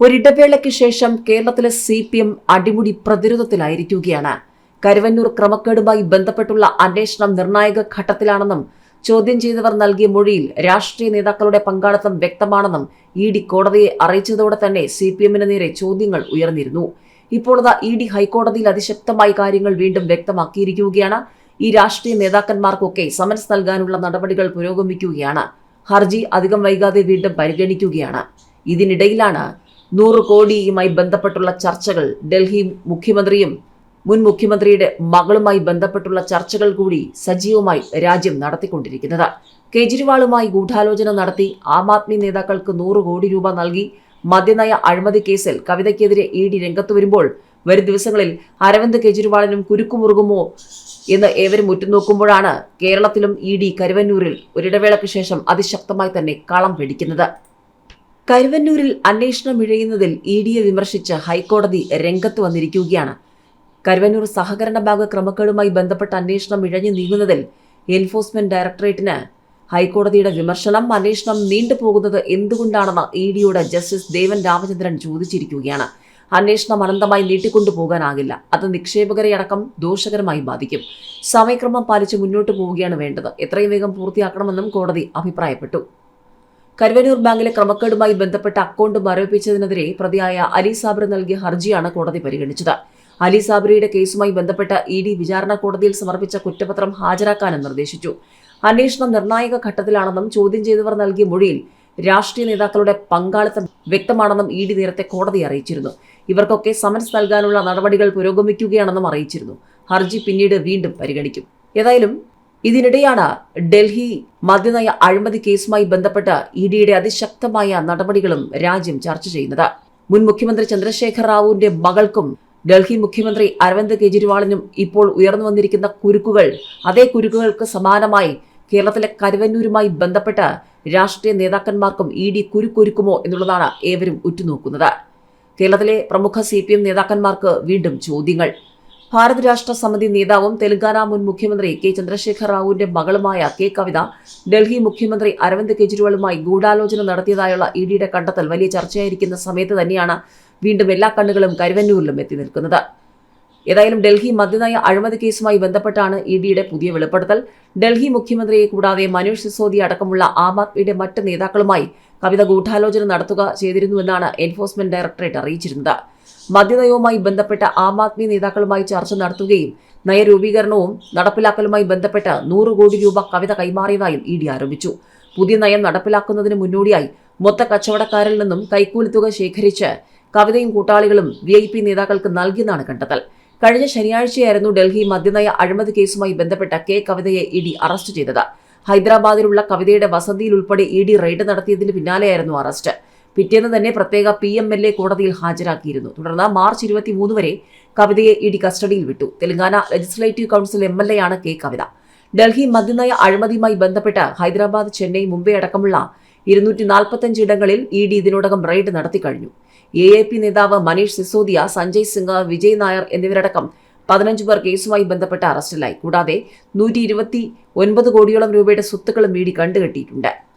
ഒരിടവേളയ്ക്ക് ശേഷം കേരളത്തിലെ സി പി എം അടിമുടി പ്രതിരോധത്തിലായിരിക്കുകയാണ്. കരുവന്നൂർ ക്രമക്കേടുമായി ബന്ധപ്പെട്ടുള്ള അന്വേഷണം നിർണായക ഘട്ടത്തിലാണെന്നും ചോദ്യം ചെയ്തവർ നൽകിയ മൊഴിയിൽ രാഷ്ട്രീയ നേതാക്കളുടെ പങ്കാളിത്തം വ്യക്തമാണെന്നും ഇ ഡി കോടതിയെ അറിയിച്ചതോടെ തന്നെ സി പി എമ്മിന് നേരെ ചോദ്യങ്ങൾ ഉയർന്നിരുന്നു. ഇപ്പോഴത്തെ ഇ ഡി ഹൈക്കോടതിയിൽ അതിശക്തമായി കാര്യങ്ങൾ വീണ്ടും വ്യക്തമാക്കിയിരിക്കുകയാണ്. ഈ രാഷ്ട്രീയ നേതാക്കന്മാർക്കൊക്കെ സമൻസ് നൽകാനുള്ള നടപടികൾ പുരോഗമിക്കുകയാണ്. ഹർജി അധികം വൈകാതെ വീണ്ടും പരിഗണിക്കുകയാണ്. ഇതിനിടയിലാണ് നൂറ് കോടിയുമായി ബന്ധപ്പെട്ടുള്ള ചർച്ചകൾ ഡൽഹി മുഖ്യമന്ത്രിയും മുൻ മുഖ്യമന്ത്രിയുടെ മകളുമായി ബന്ധപ്പെട്ടുള്ള ചർച്ചകൾ കൂടി സജീവമായി രാജ്യം നടത്തിക്കൊണ്ടിരിക്കുന്നത്. കേജ്രിവാളുമായി ഗൂഢാലോചന നടത്തി ആം ആദ്മി നേതാക്കൾക്ക് നൂറ് കോടി രൂപ നൽകി മദ്യനയ അഴിമതി കേസിൽ കവിതയ്ക്കെതിരെ ഇ ഡി രംഗത്ത് വരുമ്പോൾ വരും ദിവസങ്ങളിൽ അരവിന്ദ് കെജ്രിവാളിനും കുരുക്കുമുറുകുമോ എന്ന് ഏവരും ഉറ്റുനോക്കുമ്പോഴാണ് കേരളത്തിലും ഇ ഡി കരുവന്നൂരിൽ ഒരിടവേളയ്ക്ക് ശേഷം അതിശക്തമായി തന്നെ കളം പിടിക്കുന്നത് കരുവന്നൂരിൽ അന്വേഷണം ഇഴയുന്നതിൽ ഇ ഡിയെ വിമർശിച്ച് ഹൈക്കോടതി രംഗത്ത് വന്നിരിക്കുകയാണ്. കരുവന്നൂർ സഹകരണ ബാങ്ക് ക്രമക്കേടുമായി ബന്ധപ്പെട്ട അന്വേഷണം ഇഴഞ്ഞു നീങ്ങുന്നതിൽ എൻഫോഴ്സ്മെന്റ് ഡയറക്ടറേറ്റിന് ഹൈക്കോടതിയുടെ വിമർശനം അന്വേഷണം നീണ്ടുപോകുന്നത് എന്തുകൊണ്ടാണെന്ന് ഇ ജസ്റ്റിസ് ദേവൻ രാമചന്ദ്രൻ ചോദിച്ചിരിക്കുകയാണ്. അന്വേഷണം അനന്തമായി നീട്ടിക്കൊണ്ടുപോകാനാകില്ല അത് നിക്ഷേപകരെ അടക്കം ദോഷകരമായി ബാധിക്കും. സമയക്രമം പാലിച്ച് മുന്നോട്ട് പോവുകയാണ് വേണ്ടത്. എത്രയും വേഗം പൂർത്തിയാക്കണമെന്നും കോടതി അഭിപ്രായപ്പെട്ടു. കരുവന്നൂർ ബാങ്കിലെ ക്രമക്കേടുമായി ബന്ധപ്പെട്ട അക്കൗണ്ട് മരവിപ്പിച്ചതിനെതിരെ പ്രതിയായ അലി സാബ്ര നൽകിയ ഹർജിയാണ് കോടതി പരിഗണിച്ചത്. അലി സാബ്രയുടെ കേസുമായി ബന്ധപ്പെട്ട ഇ ഡി വിചാരണ കോടതിയിൽ സമർപ്പിച്ച കുറ്റപത്രം ഹാജരാക്കാനും നിർദ്ദേശിച്ചു. അന്വേഷണം നിർണായക ഘട്ടത്തിലാണെന്നും ചോദ്യം ചെയ്തവർ നൽകിയ മൊഴിയിൽ രാഷ്ട്രീയ നേതാക്കളുടെ പങ്കാളിത്തം വ്യക്തമാണെന്നും ഇ ഡി നേരത്തെ കോടതി അറിയിച്ചിരുന്നു. ഇവർക്കൊക്കെ സമൻസ് നൽകാനുള്ള നടപടികൾ പുരോഗമിക്കുകയാണെന്നും അറിയിച്ചിരുന്നു. ഹർജി പിന്നീട് വീണ്ടും പരിഗണിക്കും. ഏതായാലും ഇതിനിടെയാണ് ഡൽഹി മദ്യനയ അഴിമതി കേസുമായി ബന്ധപ്പെട്ട് ഇ ഡിയുടെ അതിശക്തമായ നടപടികളും രാജ്യം ചർച്ച ചെയ്യുന്നത്. മുൻ മുഖ്യമന്ത്രി ചന്ദ്രശേഖർ റാവുവിന്റെ മകൾക്കും ഡൽഹി മുഖ്യമന്ത്രി അരവിന്ദ് കെജ്രിവാളിനും ഇപ്പോൾ ഉയർന്നു വന്നിരിക്കുന്ന കുരുക്കുകൾ അതേ കുരുക്കുകൾക്ക് സമാനമായി കേരളത്തിലെ കരുവന്നൂരുമായി ബന്ധപ്പെട്ട് രാഷ്ട്രീയ നേതാക്കന്മാർക്കും ഇ ഡി കുരുക്കൊരുക്കുമോ എന്നുള്ളതാണ് ഏവരും ഉറ്റുനോക്കുന്നത്. കേരളത്തിലെ പ്രമുഖ സി പി എം നേതാക്കന്മാർക്ക് വീണ്ടും ചോദ്യങ്ങൾ. ഭാരത് രാഷ്ട്ര സമിതി നേതാവും തെലങ്കാന മുൻ മുഖ്യമന്ത്രി കെ ചന്ദ്രശേഖർ റാവുവിന്റെ മകളുമായ കെ കവിത ഡൽഹി മുഖ്യമന്ത്രി അരവിന്ദ് കെജ്രിവാളുമായി ഗൂഢാലോചന നടത്തിയതായുള്ള ഇ ഡിയുടെ കണ്ടെത്തൽ വലിയ ചർച്ചയായിരിക്കുന്ന സമയത്ത് തന്നെയാണ് വീണ്ടും എല്ലാ കണ്ണുകളും കരുവന്നൂരിലും എത്തി നിൽക്കുന്നത്. ഏതായാലും ഡൽഹി മദ്യനയ അഴിമതി കേസുമായി ബന്ധപ്പെട്ടാണ് ഇഡിയുടെ ഡിയുടെ പുതിയ വെളിപ്പെടുത്തൽ. ഡൽഹി മുഖ്യമന്ത്രിയെ കൂടാതെ മനോജ് സിസോദിയ അടക്കമുള്ള ആം ആദ്മിയുടെ മറ്റ് നേതാക്കളുമായി കവിത ഗൂഢാലോചന നടത്തുക ചെയ്തിരുന്നുവെന്നാണ് എൻഫോഴ്സ്മെന്റ് ഡയറക്ടറേറ്റ് അറിയിച്ചിരുന്നത്. മദ്യനയവുമായി ബന്ധപ്പെട്ട ആം ആദ്മി നേതാക്കളുമായി ചർച്ച നടത്തുകയും നയരൂപീകരണവും നടപ്പിലാക്കലുമായി ബന്ധപ്പെട്ട് നൂറ് കോടി രൂപ കവിത കൈമാറിയതായും ഇ ഡി ആരോപിച്ചു. പുതിയ നയം നടപ്പിലാക്കുന്നതിന് മുന്നോടിയായി മൊത്ത കച്ചവടക്കാരിൽ നിന്നും കൈക്കൂലി തുക ശേഖരിച്ച് കവിതയും കൂട്ടാളികളും വി ഐ പി നേതാക്കൾക്ക് നൽകിയെന്നാണ് കണ്ടെത്തൽ. കഴിഞ്ഞ ശനിയാഴ്ചയായിരുന്നു ഡൽഹി മദ്യനയ അഴിമതി കേസുമായി ബന്ധപ്പെട്ട കെ കവിതയെ ഇ ഡി അറസ്റ്റ് ചെയ്തത്. ഹൈദരാബാദിലുള്ള കവിതയുടെ വസതിയിൽ ഉൾപ്പെടെ ഇ ഡി റെയ്ഡ് നടത്തിയതിന് പിന്നാലെയായിരുന്നു അറസ്റ്റ്. പിറ്റേന്ന് തന്നെ പ്രത്യേക പി എം എൽ എ കോടതിയിൽ ഹാജരാക്കിയിരുന്നു. തുടർന്ന് മാർച്ച് ഇരുപത്തിമൂന്ന് വരെ കവിതയെ ഇ ഡി കസ്റ്റഡിയിൽ വിട്ടു. Telangana legislative council M L A ആണ് കെ കവിത. ഡൽഹി മദ്യനയ അഴിമതിയുമായി ബന്ധപ്പെട്ട് ഹൈദരാബാദ് ചെന്നൈ മുംബൈ അടക്കമുള്ള ഇരുന്നൂറ്റി നാൽപ്പത്തഞ്ച് ഇടങ്ങളിൽ ഇ ഡി ഇതിനോടകം റെയ്ഡ് നടത്തിക്കഴിഞ്ഞു എ എ പി നേതാവ് മനീഷ് സിസോദിയ സഞ്ജയ് സിംഗ് വിജയ് നായർ എന്നിവരടക്കം പതിനഞ്ച് പേർ കേസുമായി ബന്ധപ്പെട്ട് അറസ്റ്റിലായി. കൂടാതെ നൂറ്റി ഇരുപത്തി ഒൻപത് കോടിയോളം രൂപയുടെ സ്വത്തുക്കളും ഇ ഡി കണ്ടുകെട്ടിയിട്ടുണ്ട്.